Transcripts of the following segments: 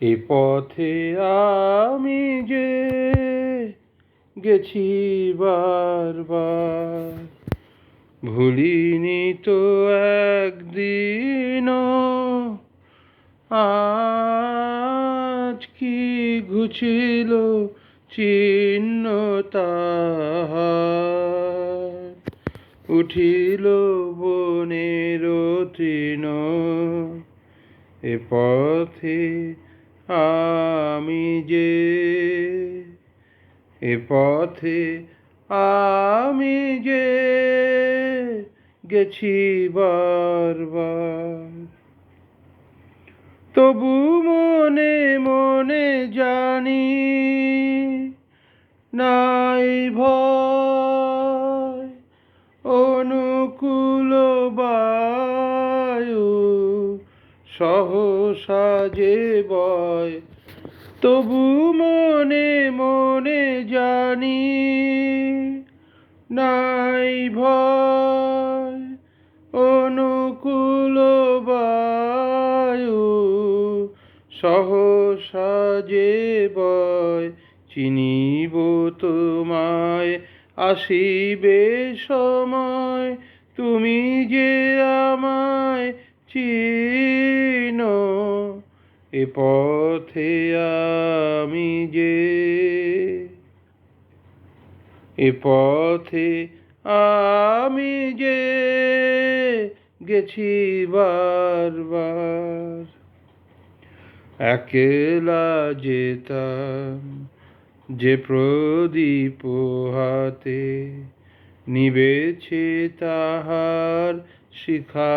এ পথে আমি যে গেছি বারবার, ভুলিনি তো একদিনও, আজ কি ঘুচিল চিহ্ন উঠিল বনের তৃণ এ পথে আমি যে এ পথে আমি যে গেছি বারবার। তবু মনে মনে জানি নাই ভয়, অনুকূল সহসা যে বয়, তবু মনে মনে জানি নাই ভয়, অনুকূল বায়ু সহসা যে বয়, চিনিব তোমায়, আসিবে সময়, তুমি যে পথে আমি যে এ পথে আমি যে গেছি বারবার, একেলা যেতাম যে প্রদীপ হাতে নিবেছে তাহার শিখা।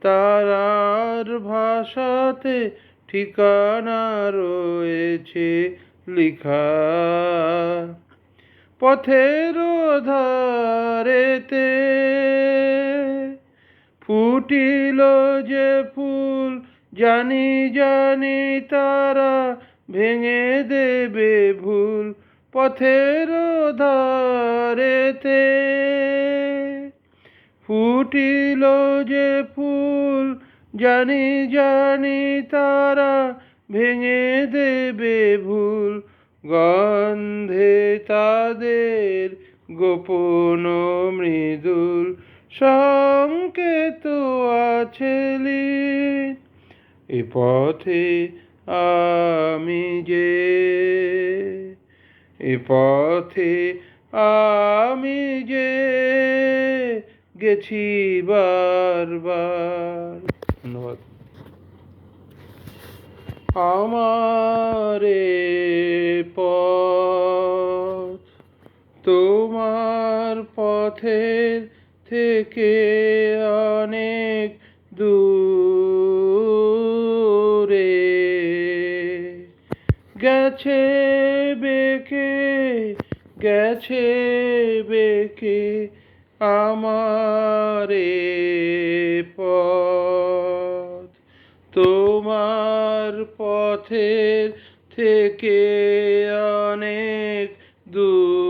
তারার ভাষাতে ঠিকানা রয়েছে লিখা। পথের ধারেতে ফুটিল যে ফুল, জানি জানি তারা ভেঙে দেবে ভুল। পথের ধারেতে ফুটিল যে ফুল, জানি জানি তারা ভেঙে দেবে ভুল। গন্ধে তাদের গোপন মৃদুল। সংকেত আছে এ পথে আমি যে। এ পথে আমি যে। গেছি বারবার। ধন্যবাদ। আমারে পথ তোমার পথের থেকে অনেক দূরে। গেছে বেকে গেছে বেকে আমারে পথ। তোমার পথের থেকে অনেক দূরে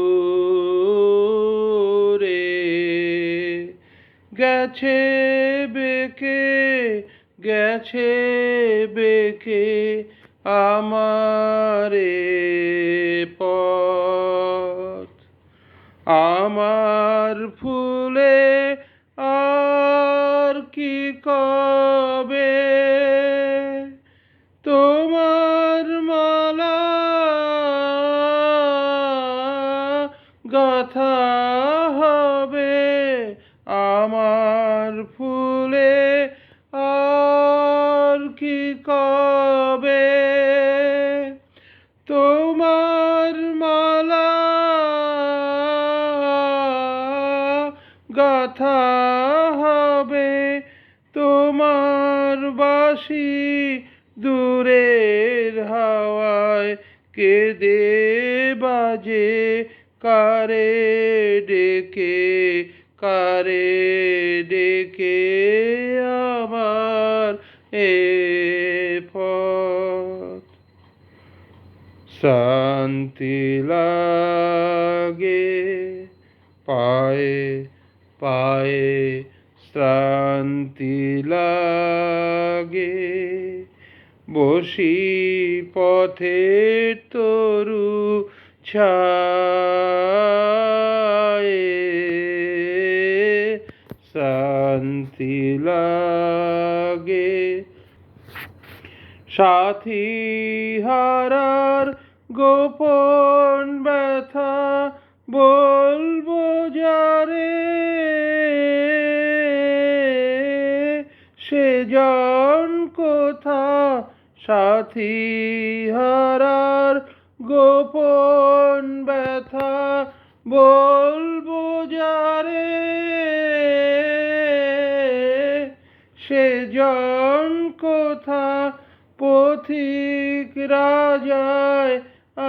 গেছে বেকে গেছে বেকে আমারে পথ। আমার ফুলে আর কি কবে গাথা হবে তোমার বাসি দূরের হাওয়ায় কেঁদে বাজে কারে ডেকে কারে ডেকে আমার এ শান্তি লাগে পায়ে পায়ে শ্রান্তি লাগে। বসি পথে তরু ছায়ে। শান্তি লাগে। সাথী হারার গোপন ব্যথা বলব যারে জন কোথা সাথী হারার গোপন ব্যথা বলব যারে? সে জন কোথা পথিক রাজায়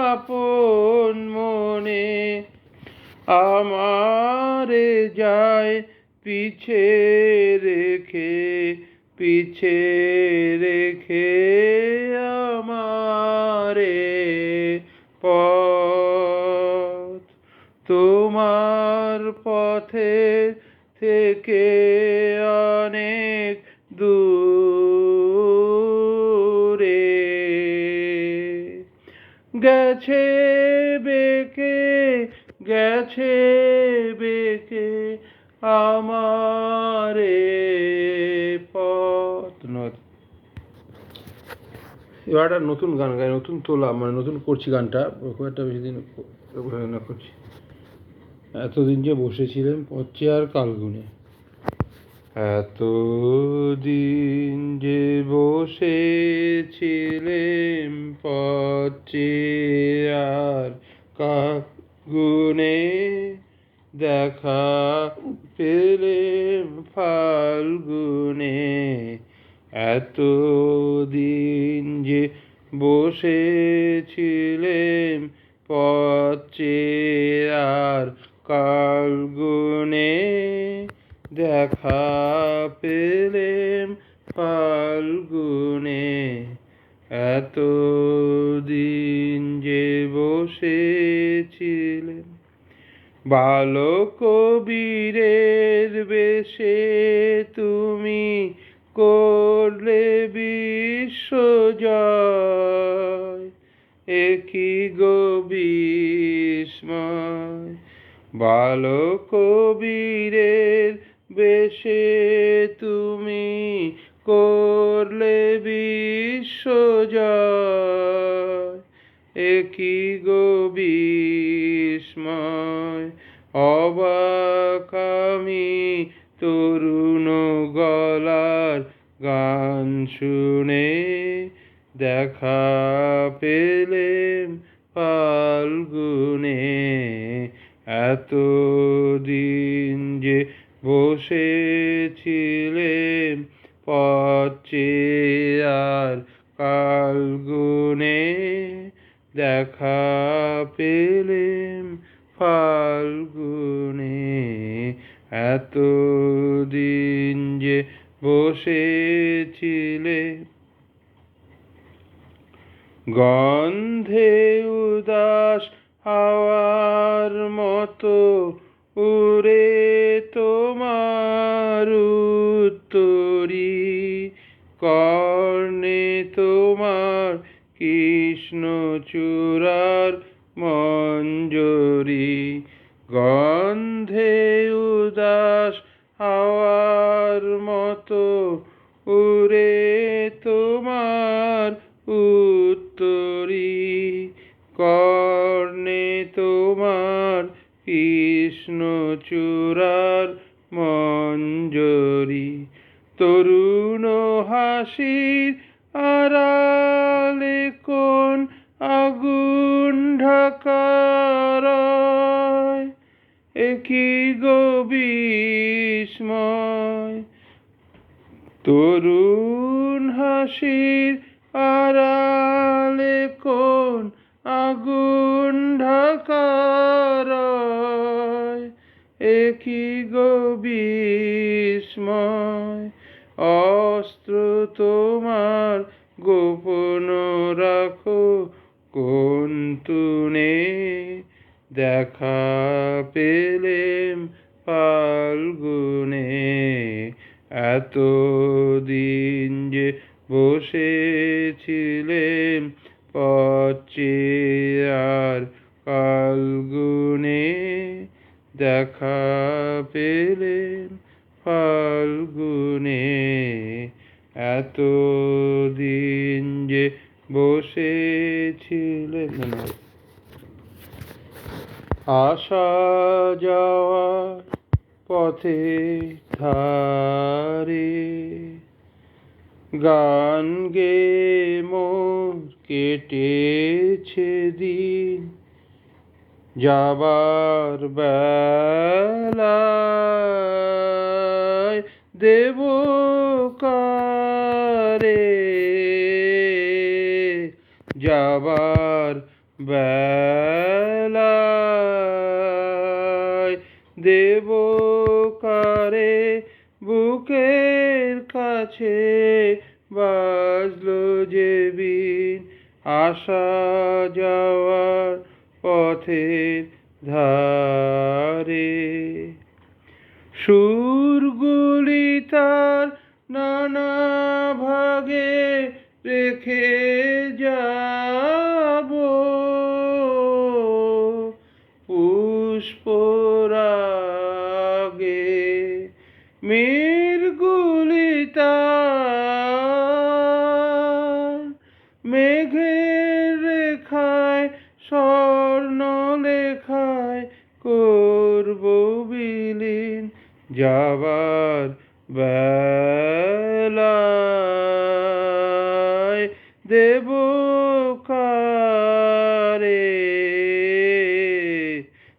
আপন মনে আমারে যায় পিছে রেখে পিছে রেখে আমারে পথ। তোমার পথে থেকে অনেক দূরে গেছে বেকে গেছে বেকে আমারে পথ নদ এবার একটা নতুন গান গাই, নতুন তোলা মানে নতুন করছি গানটা। খুব একটা বেশি দিন না করছি। এতদিন যে বসেছিলেন পচ্ছে আর কালগুনে এতদিন যে বসেছিলেন বালক বীরের বেশে তুমি করলে বিশ্বজয় একই গো বিস্ময় বালক বীরের বেশে তুমি করলে বিশ্বজয় একই গো বিস্ময়, অবাক তরুণ গলার গান শুনে দেখা পেলেম ফাল্গুনে। এতদিন যে বসেছিলেম পচে আর কালগুনে দেখা পেলেম ফাল্গুনে এতদিন যে বসেছিলে। গন্ধে উদাস হাওয়ার মতো উড়ে তোমার উত্তরি কর্ণে তোমার কৃষ্ণ চূড়ার মঞ্জরি, গন্ধে উদাস হাওয়ার মতো উড়ে তোমার উত্তরি, কর্ণে তোমার কৃষ্ণ চূড়ার মঞ্জরি, তরুণ হাসির হাসির আড়ালে কোন আগুন ঢাকার? একই গো বিস্ময়? অস্ত্র তোমার গোপন রাখো, কোন তুনে দেখা পেলেম এত দিন যে বসেছিলেম পচে আর ফাল্গুনে, দেখা পেলেম ফাল্গুনে এত দিন যে বসেছিলেন। আসা যাওয়ার পথে ধারে গান গে মোর কেটেছে দিন। যাবার বেলায় দেব কারে। যাবার বেলায় দেব কারে। বুকের কাছে বাজলো যে বিন। আসা যাওয়ার পথের ধারে। সুরগুলি তার নানা ভাগে রেখে যাব করব বিলীন যাবার বেলায়। দেব কারে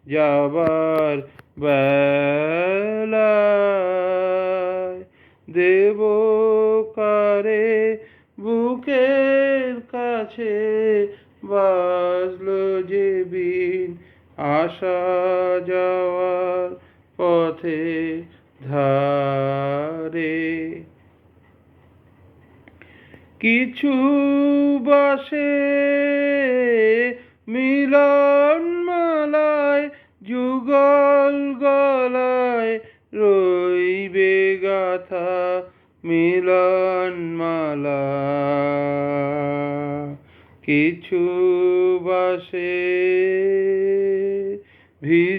যাবার বেলায়। দেব কারে বুকের কাছে বাজলো যে বিন আসা যাওয়ার পথে ধারে। কিছু বাসে মিলন মালায় যুগল গলায় রইবে গাথা মিলন মালা কিছু বাসে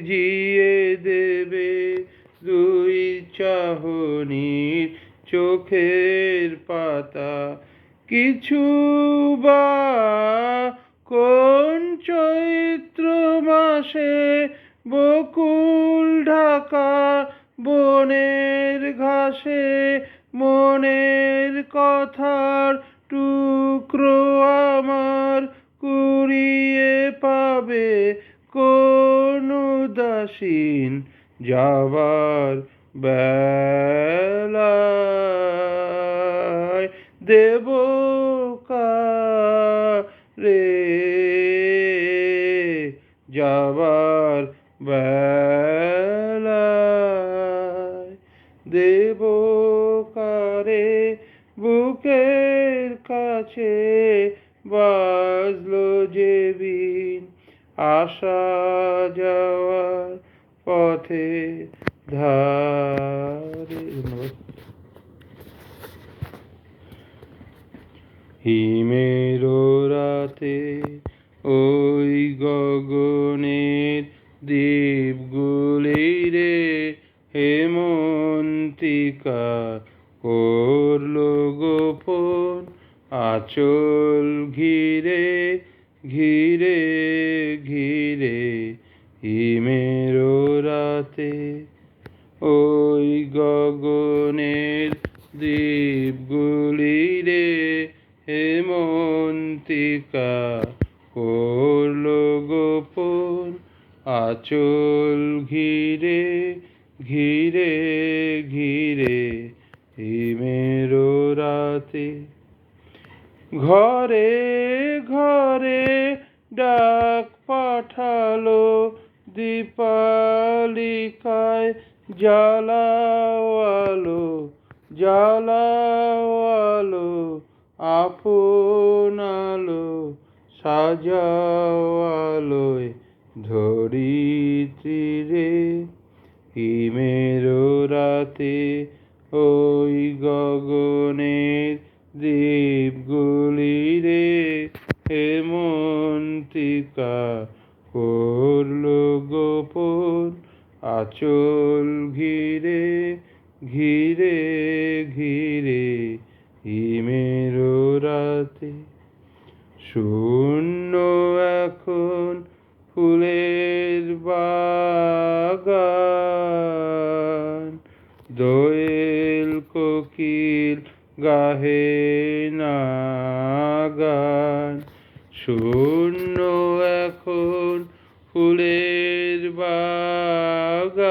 ভিজিয়ে দেবে দুই চাহনির চোখের পাতা। কিছু বা কোন চৈত্র মাসে বকুল ঢাকা বনের ঘাসে মনের কথার টুকরো আমার কুড়িয়ে পাবে। কোন উদাসীন যাবার বেলায় দেব কারে যাবার বেলায় দেব কারে বুকের কাছে বাজলো যে বিন আসা যাওয়ার পথে ধারে। হিমের রাতে ওই গগনের দ্বীপগুলি রে হেমন্তিকা করল গোপন আচল ঘিরে ঘিরে ঘিরে হিমের রাতে ওই গগনের দ্বীপগুলি রে হেমন্তিকা করল গোপন আচল ঘিরে ঘিরে ঘিরে হিমের রাতে। ঘরে ঘরে ডাক পাঠালো দীপালিকায় জ্বালাও আলো জ্বালাও আলো আপন রে। হিমের রাতে ওই গগনের দ্বীপগুলি রে। হেমন্তিকা করল গোপন আচল ঘিরে ঘিরে ঘিরে হিমের রাতে। শূন্য এখন ফুলের বাগান। দোয়েল কোকিল গাহে না গান শূন্য এখন ফুলের বাগান।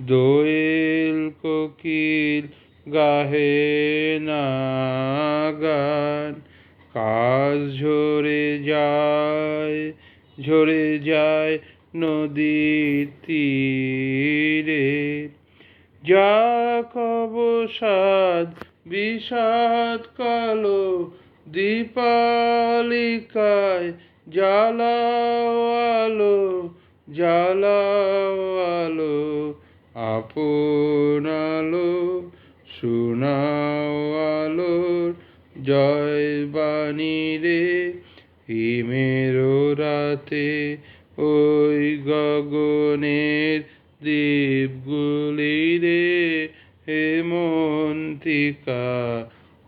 দোয়েল কোকিল গাহে না গান কাজ ঝরে যায় ঝরে যায় নদীর তীরে। যা কবসাদ বিষাদ কালো দীপালিকায় জ্বালাও আলো জ্বালাও আলো, আপন জয় বাণী রে। হিমের রাতে ওই গগনের দ্বীপগুলি রে হেমন্তিকা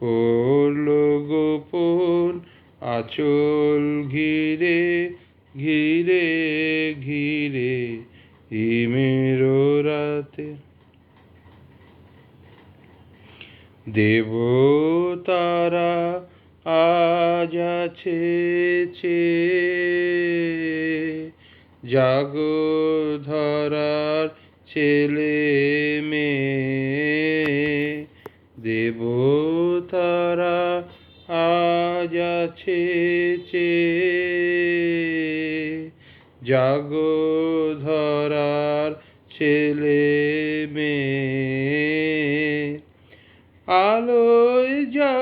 করল গোপন আচল ঘিরে ঘিরে ঘিরে হিমের রাতে। দেবতারা আজ আছে জাগো ধরার ছেলে মেয়ে। দেবতারা আজ আছে জাগো ধরার ছেলে মেয়ে। আলোয় যা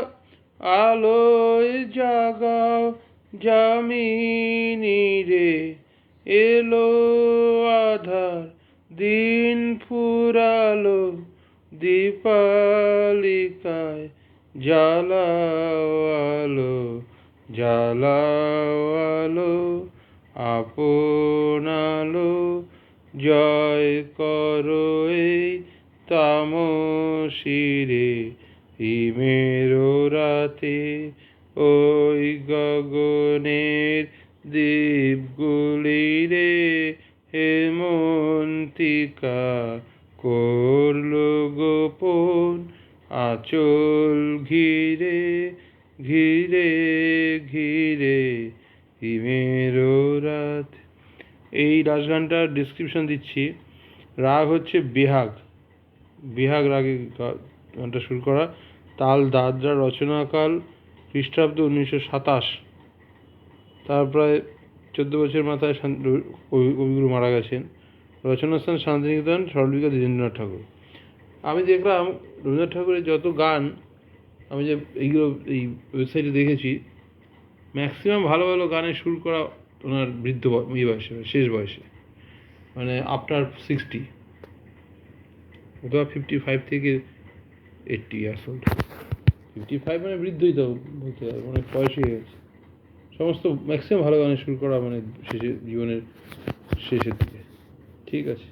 আলোয় জাগাও জামিনী রে। এলো আধার, দিন ফুরালো দীপালিকায় জ্বালাও আলো জ্বালাও আলো, আপন আলো, জয় করো এই তামসিরে হিমের রাতে ওই গগনের দ্বীপগুলি রে হেমন্তিকা করল গোপন আচল ঘিরে ঘিরে ঘিরে, হিমের রাত। এই রাজগানটার ডিসক্রিপশন দিচ্ছি। রাগ হচ্ছে বিহাগ। বিহাগ রাগে গানটা শুরু করা। তাল, দাদরা, রচনাকাল, খ্রিস্টাব্দ উনিশশো সাতাশ। তার প্রায় চোদ্দ বছর মাথায় কবিগুরু মারা গেছেন। রচনাস্থান শান্তিনিকেতন সরলবিকা দ্বিজেন্দ্রনাথ ঠাকুর। আমি দেখলাম রবীন্দ্রনাথ ঠাকুরের যত গান আমি যে এইগুলো, এই ওয়েবসাইটে দেখেছি ম্যাক্সিমাম ভালো ভালো গানের সুর করা ওনার বৃদ্ধ ইয়ে বয়সে মানে শেষ বয়সে মানে আফটার সিক্সটি অথবা ফিফটি ফাইভ থেকে eighty years old fifty five মানে বৃদ্ধই তো, বলতে হবে অনেক বয়স হয়ে গেছে। সমস্ত ম্যাক্সিমাম ভালো গানের সুর করা মানে শেষে, জীবনের শেষের দিকে। ঠিক আছে।